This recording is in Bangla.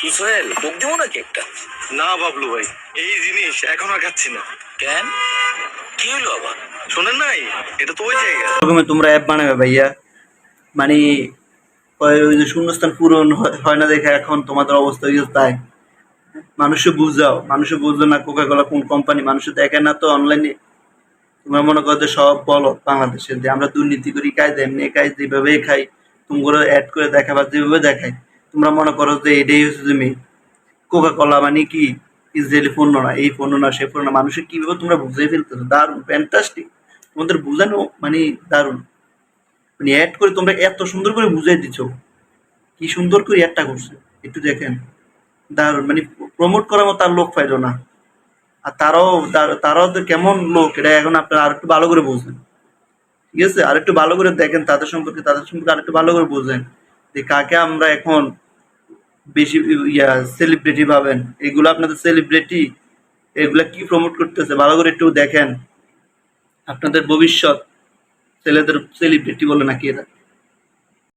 কি সোহেল মুখ দিব নাকি একটা? না বাবলু ভাই এই জিনিস এখন আর খাচ্ছি না। কেন? কি হলো আবার? শোনেন নাই? এটা তো ওই জায়গা। প্রথমে তোমরা অ্যাপ বানাবে ভাইয়া। মানে ওই ওই যে শূন্যস্থান পূরণ হয়- না দেখে এখন তোমাদের অবস্থা হয়ে গেছে তাই। মানুষে বুঝাও। মানুষে বুঝলো না কোকা কোলা কোন কোম্পানি মানুষে দেখে না তো অনলাইনে তোমরা মনে করো যে সব বলো বাংলাদেশের যে আমরা দুর্নীতি করি কায়দা এমনি কাজ যেভাবে খাই। তোমরা অ্যাড করে দেখাবার যেভাবে দেখাই তোমরা মনে করো যে এটাই হচ্ছে তুমি কোকা কোলা মানে কি? ইসরায়েলি পণ্য না, এই পণ্য না, সে পণ্য না। মানুষের কীভাবে তোমরা বুঝাই ফেলতেছো দারুণ ফ্যান্টাস্টিক তোমাদের বোঝানো মানে দারুণ। মানে অ্যাড করে তোমরা এত সুন্দর করে বুঝাই দিচ্ছ কি সুন্দর করে অ্যাডটা করছে? একটু দেখেন। দারুণ মানে প্রমোট করার মতো আর লোক পাইলো না। আর তারাও তারাও তো কেমন লোক, এটা এখন আপনারা আর একটু ভালো করে বুঝেন। ঠিক আছে? আর একটু ভালো করে দেখেন, তাদের সম্পর্কে তাদের সম্পর্কে আর একটু ভালো করে বুঝেন। যে কাকে আমরা এখন বেশি, ইয়া সেলিব্রিটি পাবেন। এগুলো আপনাদের সেলিব্রিটি এগুলো কি প্রমোট করতেছে? ভালো করে একটু দেখেন। আপনাদের ভবিষ্যৎ, ছেলেদের সেলিব্রিটি বলে নাকি এরা?